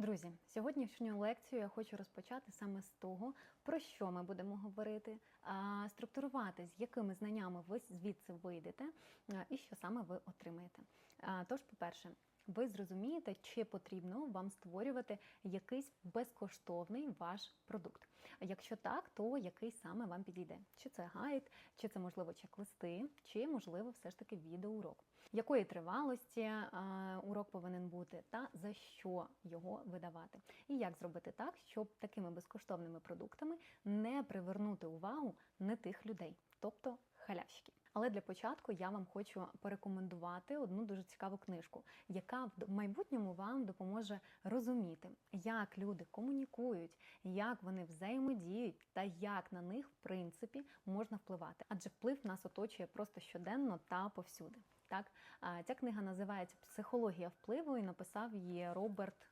Друзі, сьогоднішню лекцію я хочу розпочати саме з того, про що ми будемо говорити, структурувати, з якими знаннями ви звідси вийдете і що саме ви отримаєте. Тож, по-перше, ви зрозумієте, чи потрібно вам створювати якийсь безкоштовний ваш продукт. Якщо так, то який саме вам підійде? Чи це гайд, чи це можливо чек-листи, чи можливо все ж таки відеоурок. Якої тривалості е, урок повинен бути, та за що його видавати, і як зробити так, щоб такими безкоштовними продуктами не привернути увагу не тих людей, тобто халявщиків. Але для початку я вам хочу порекомендувати одну дуже цікаву книжку, яка в майбутньому вам допоможе розуміти, як люди комунікують, як вони взаємодіють та як на них в принципі можна впливати. Адже вплив нас оточує просто щоденно та повсюди. Так, ця книга називається Психологія впливу і написав її Роберт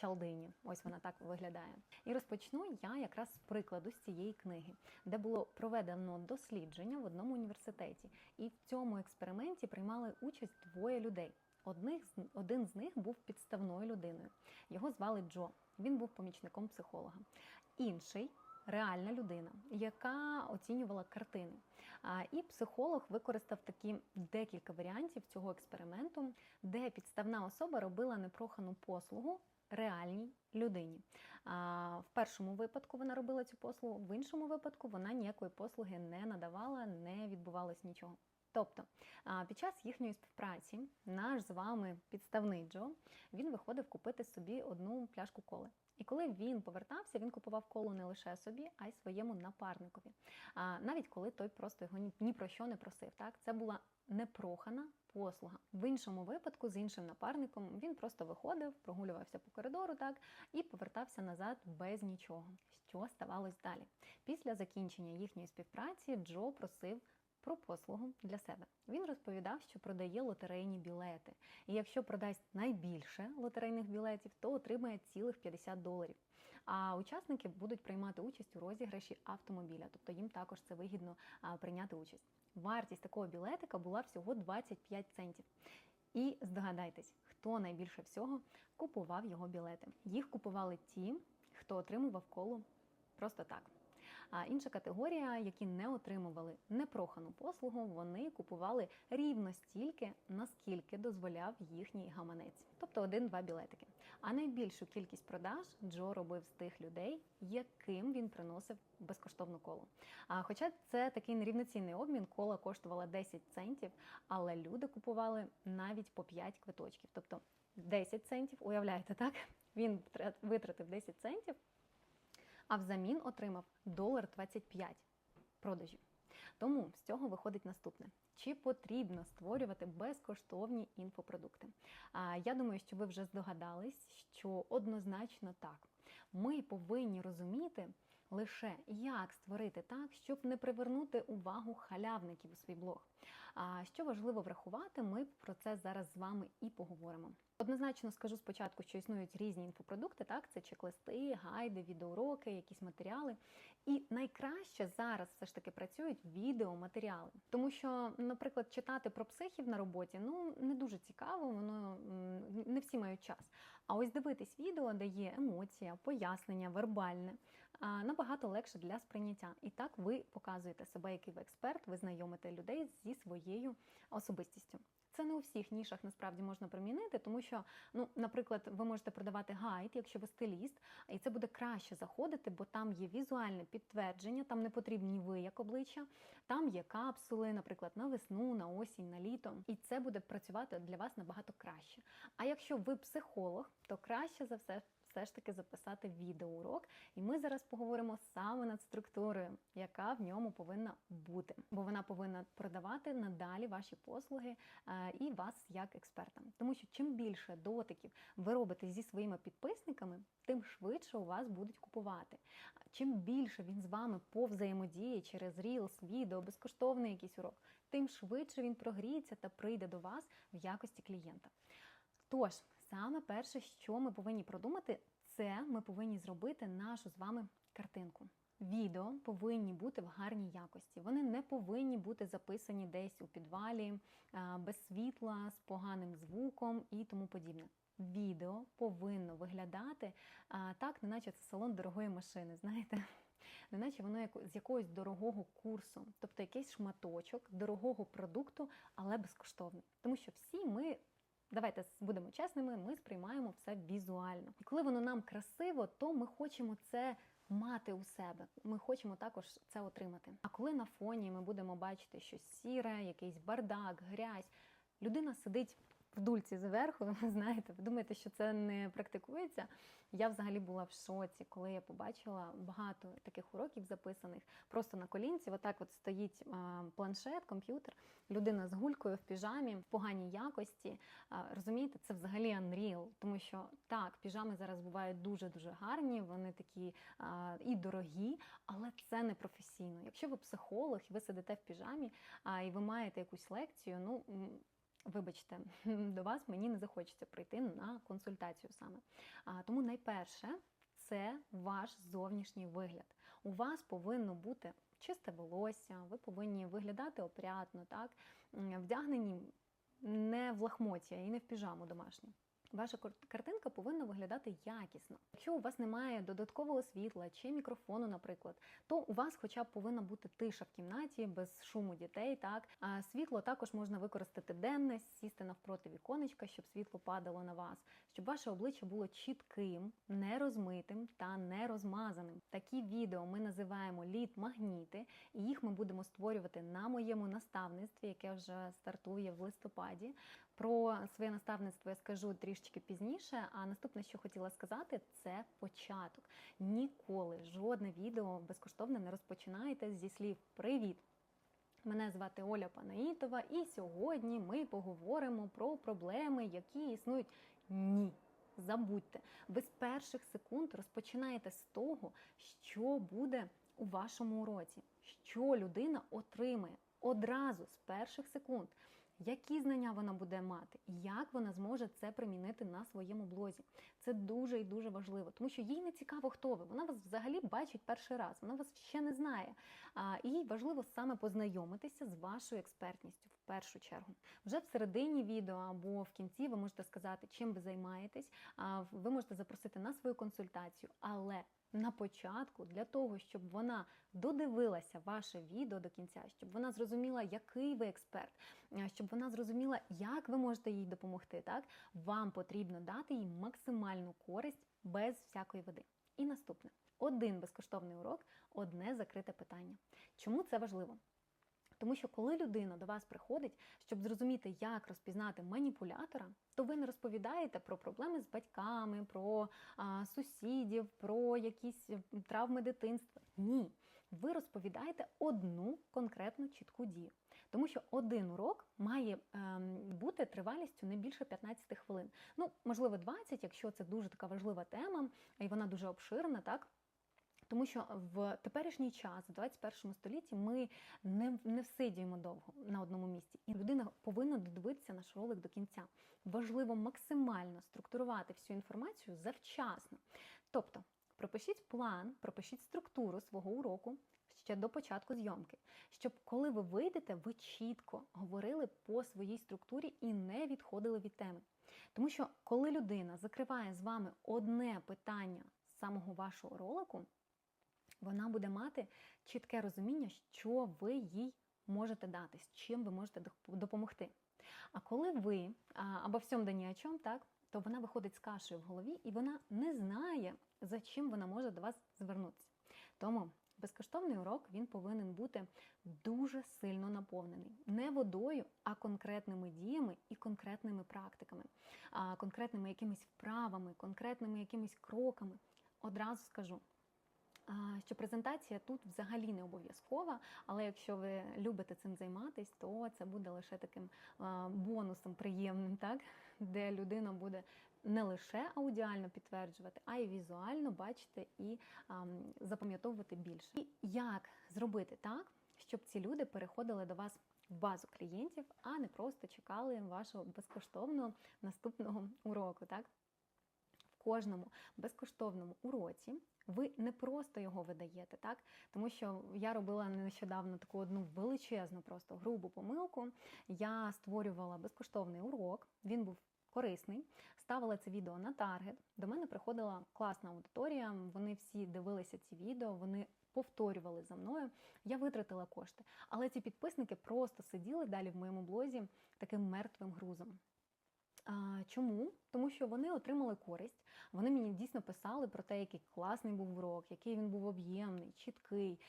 Чалдині. Ось вона так виглядає. І розпочну я якраз з прикладу з цієї книги, де було проведено дослідження в одному університеті, і в цьому експерименті приймали участь двоє людей. Одних один з них був підставною людиною. Його звали Джо. Він був помічником психолога. Інший реальна людина, яка оцінювала картини. І психолог використав такі декілька варіантів цього експерименту, де підставна особа робила непрохану послугу реальній людині. В першому випадку вона робила цю послугу, в іншому випадку вона ніякої послуги не надавала, не відбувалось нічого. Тобто під час їхньої співпраці наш з вами підставний Джо він виходив купити собі одну пляшку коли. І коли він повертався, він купував колу не лише собі, а й своєму напарникові. А навіть коли той просто його ні про що не просив. Так, це була непрохана послуга. В іншому випадку з іншим напарником він просто виходив, прогулювався по коридору, так і повертався назад без нічого. Що ставалось далі? Після закінчення їхньої співпраці Джо просив. Про послугу для себе він розповідав, що продає лотерейні білети, і якщо продасть найбільше лотерейних білетів, то отримає цілих 50 доларів. А учасники будуть приймати участь у розіграші автомобіля, тобто їм також це вигідно прийняти участь. Вартість такого білетика була всього 25 центів. І здогадайтесь, хто найбільше всього купував його білети. Їх купували ті, хто отримував коло просто так. А інша категорія, які не отримували непрохану послугу, вони купували рівно стільки, наскільки дозволяв їхній гаманець, тобто один-два білетики. А найбільшу кількість продаж Джо робив з тих людей, яким він приносив безкоштовну колу. А хоча це такий нерівноцінний обмін, кола коштувала 10 центів, але люди купували навіть по 5 квиточків, тобто 10 центів, уявляєте, так? Він витратив 10 центів а взамін отримав долар 25 продажів. Тому з цього виходить наступне: чи потрібно створювати безкоштовні інфопродукти? А я думаю, що ви вже здогадались, що однозначно так. Ми повинні розуміти лише як створити так, щоб не привернути увагу халявників у свій блог. А що важливо врахувати, ми про це зараз з вами і поговоримо. Однозначно скажу спочатку, що існують різні інфопродукти, так це чек-листи, гайди, відеоуроки, якісь матеріали. І найкраще зараз все ж таки працюють відеоматеріали. Тому що, наприклад, читати про психів на роботі ну не дуже цікаво, воно не всі мають час. А ось дивитись відео, де є емоція, пояснення, вербальне, набагато легше для сприйняття. І так ви показуєте себе, який ви експерт, ви знайомите людей зі своєю особистістю. Це не у всіх нішах насправді можна примінити, тому що, ну, наприклад, ви можете продавати гайд, якщо ви стиліст, і це буде краще заходити, бо там є візуальне підтвердження, там не потрібні ви як обличчя, там є капсули, наприклад, на весну, на осінь, на літо, і це буде працювати для вас набагато краще. А якщо ви психолог, то краще за все. Все ж таки записати відеоурок, і ми зараз поговоримо саме над структурою, яка в ньому повинна бути, бо вона повинна продавати надалі ваші послуги е, і вас як експерта. Тому що чим більше дотиків ви робите зі своїми підписниками, тим швидше у вас будуть купувати. Чим більше він з вами повзаємодіє через Reels, відео, безкоштовний якийсь урок, тим швидше він прогріється та прийде до вас в якості клієнта. Тож, саме перше, що ми повинні продумати, це ми повинні зробити нашу з вами картинку. Відео повинні бути в гарній якості. Вони не повинні бути записані десь у підвалі, без світла, з поганим звуком і тому подібне. відео повинно виглядати так, неначе це салон дорогої машини, знаєте? Неначе воно як з якогось дорогого курсу, тобто якийсь шматочок дорогого продукту, але безкоштовний. Тому що всі ми. Давайте будемо чесними, ми сприймаємо все візуально. І коли воно нам красиво, то ми хочемо це мати у себе. Ми хочемо також це отримати. А коли на фоні ми будемо бачити щось сіре, якийсь бардак, грязь, людина сидить в дульці зверху, знаєте, ви думаєте, що це не практикується. Я взагалі була в шоці, коли я побачила багато таких уроків записаних. Просто на колінці, отак от стоїть планшет, комп'ютер, людина з гулькою в піжамі в поганій якості. Розумієте, це взагалі unreal, тому що так, піжами зараз бувають дуже дуже гарні, вони такі і дорогі, але це не професійно. Якщо ви психолог, і ви сидите в піжамі, і ви маєте якусь лекцію, ну. Вибачте, до вас мені не захочеться прийти на консультацію саме. А, Тому найперше це ваш зовнішній вигляд. У вас повинно бути чисте волосся, ви повинні виглядати опрятно, так? вдягнені не в лахмоття і не в піжаму домашню. Ваша картинка повинна виглядати якісно. Якщо у вас немає додаткового світла чи мікрофону, наприклад, то у вас хоча б повинна бути тиша в кімнаті без шуму дітей. Так а світло також можна використати денне, сісти навпроти віконечка, щоб світло падало на вас, щоб ваше обличчя було чітким, нерозмитим та нерозмазаним. Такі відео ми називаємо лід-магніти, і їх ми будемо створювати на моєму наставництві, яке вже стартує в листопаді. Про своє наставництво я скажу трішечки пізніше. А наступне, що хотіла сказати, це початок. Ніколи жодне відео безкоштовне не розпочинаєте зі слів Привіт! Мене звати Оля Панаїтова, і сьогодні ми поговоримо про проблеми, які існують. Ні. Забудьте, ви з перших секунд розпочинаєте з того, що буде у вашому уроці, що людина отримає одразу з перших секунд які знання вона буде мати, як вона зможе це примінити на своєму блозі. Це дуже і дуже важливо, тому що їй не цікаво, хто ви. Вона вас взагалі бачить перший раз, вона вас ще не знає. І важливо саме познайомитися з вашою експертністю першу чергу. Вже в середині відео або в кінці ви можете сказати, чим ви займаєтесь. Ви можете запросити на свою консультацію, але на початку, для того, щоб вона додивилася ваше відео до кінця, щоб вона зрозуміла, який ви експерт, щоб вона зрозуміла, як ви можете їй допомогти. Так, вам потрібно дати їй максимальну користь без всякої води. І наступне: один безкоштовний урок, одне закрите питання. Чому це важливо? Тому що коли людина до вас приходить, щоб зрозуміти, як розпізнати маніпулятора, то ви не розповідаєте про проблеми з батьками, про а, сусідів, про якісь травми дитинства. Ні. Ви розповідаєте одну конкретну чітку дію. Тому що один урок має ем, бути тривалістю не більше 15 хвилин. Ну, можливо, 20, якщо це дуже така важлива тема, і вона дуже обширна, так. Тому що в теперішній час, в 21 столітті, ми не не всидіємо довго на одному місці, і людина повинна додивитися наш ролик до кінця. Важливо максимально структурувати всю інформацію завчасно. Тобто, пропишіть план, пропишіть структуру свого уроку. Ще до початку зйомки, щоб коли ви вийдете, ви чітко говорили по своїй структурі і не відходили від теми. Тому що коли людина закриває з вами одне питання з самого вашого ролику, вона буде мати чітке розуміння, що ви їй можете дати, з чим ви можете допомогти. А коли ви або всьому да ні о чому, так, то вона виходить з кашею в голові і вона не знає, за чим вона може до вас звернутися. Тому безкоштовний урок він повинен бути дуже сильно наповнений. Не водою, а конкретними діями і конкретними практиками, конкретними якимись вправами, конкретними якимись кроками. Одразу скажу що презентація тут взагалі не обов'язкова, але якщо ви любите цим займатися, то це буде лише таким бонусом приємним, так? де людина буде не лише аудіально підтверджувати, а й візуально бачити і запам'ятовувати більше. І як зробити так, щоб ці люди переходили до вас в базу клієнтів, а не просто чекали вашого безкоштовного наступного уроку. так? Кожному безкоштовному уроці ви не просто його видаєте, так? Тому що я робила нещодавно таку одну величезну, просто грубу помилку. Я створювала безкоштовний урок, він був корисний, ставила це відео на таргет. До мене приходила класна аудиторія. Вони всі дивилися ці відео, вони повторювали за мною. Я витратила кошти. Але ці підписники просто сиділи далі в моєму блозі таким мертвим грузом. Чому? Тому що вони отримали користь. Вони мені дійсно писали про те, який класний був урок, який він був об'ємний, чіткий,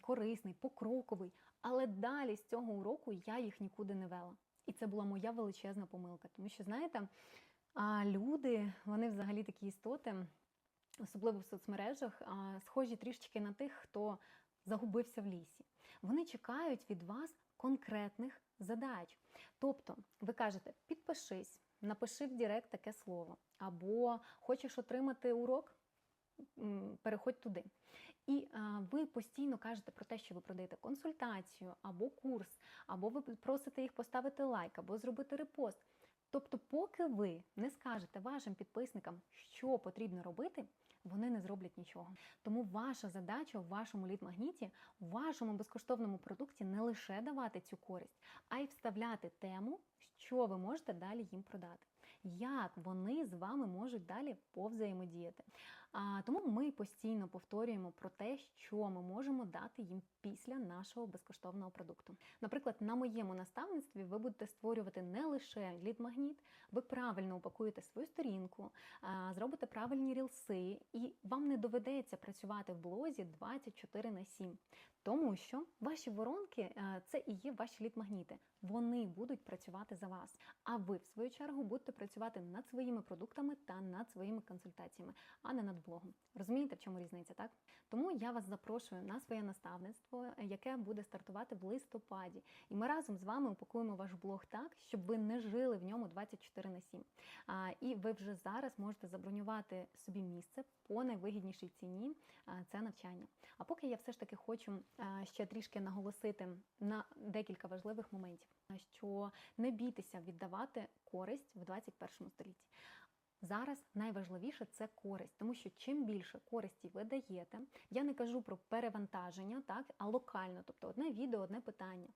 корисний, покроковий. Але далі з цього уроку я їх нікуди не вела. І це була моя величезна помилка. Тому що, знаєте, люди, вони взагалі такі істоти, особливо в соцмережах, схожі трішечки на тих, хто загубився в лісі. Вони чекають від вас конкретних задач. Тобто, ви кажете, підпишись, напиши в Директ таке слово, або хочеш отримати урок, переходь туди. І а, ви постійно кажете про те, що ви продаєте консультацію або курс, або ви просите їх поставити лайк, або зробити репост. Тобто, поки ви не скажете вашим підписникам, що потрібно робити, вони не зроблять нічого. Тому ваша задача в вашому лід-магніті, в вашому безкоштовному продукті не лише давати цю користь, а й вставляти тему, що ви можете далі їм продати. Як вони з вами можуть далі повзаємодіяти. А, тому ми постійно повторюємо про те, що ми можемо дати їм після нашого безкоштовного продукту. Наприклад, на моєму наставництві ви будете створювати не лише лід-магніт, ви правильно упакуєте свою сторінку, зробите правильні рілси, і вам не доведеться працювати в блозі 24 на 7. Тому що ваші воронки е, це і є ваші лід-магніти. Вони будуть працювати за вас. А ви, в свою чергу, будете працювати над своїми продуктами та над своїми консультаціями, а не над блогом. Розумієте, в чому різниця, так? Тому я вас запрошую на своє наставництво, яке буде стартувати в листопаді. І ми разом з вами упакуємо ваш блог так, щоб ви не жили в ньому 24 на 7. А, І ви вже зараз можете забронювати собі місце по найвигіднішій ціні це навчання. А поки я все ж таки хочу а, ще трішки наголосити на декілька важливих моментів, що не бійтеся віддавати користь в 21 столітті. Зараз найважливіше це користь, тому що чим більше користі ви даєте, я не кажу про перевантаження, так а локально, тобто одне відео, одне питання.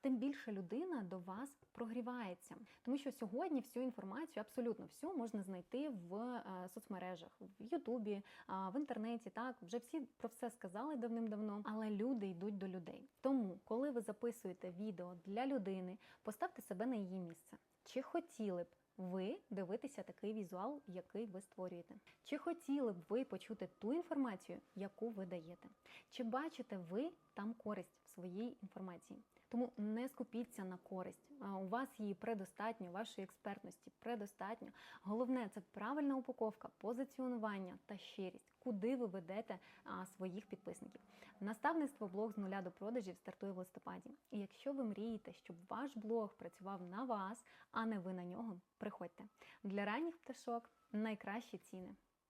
Тим більше людина до вас прогрівається, тому що сьогодні всю інформацію, абсолютно всю можна знайти в е, соцмережах, в Ютубі, в інтернеті. Так вже всі про все сказали давним-давно, але люди йдуть до людей. Тому, коли ви записуєте відео для людини, поставте себе на її місце. Чи хотіли б ви дивитеся такий візуал, який ви створюєте? Чи хотіли б ви почути ту інформацію, яку ви даєте? Чи бачите ви там користь своїй інформації? Тому не скупіться на користь. У вас її предостатньо, вашої експертності предостатньо. Головне це правильна упаковка, позиціонування та щирість, куди ви ведете своїх підписників. Наставництво блог з нуля до продажів стартує в листопаді. І якщо ви мрієте, щоб ваш блог працював на вас, а не ви на нього, приходьте. Для ранніх пташок найкращі ціни.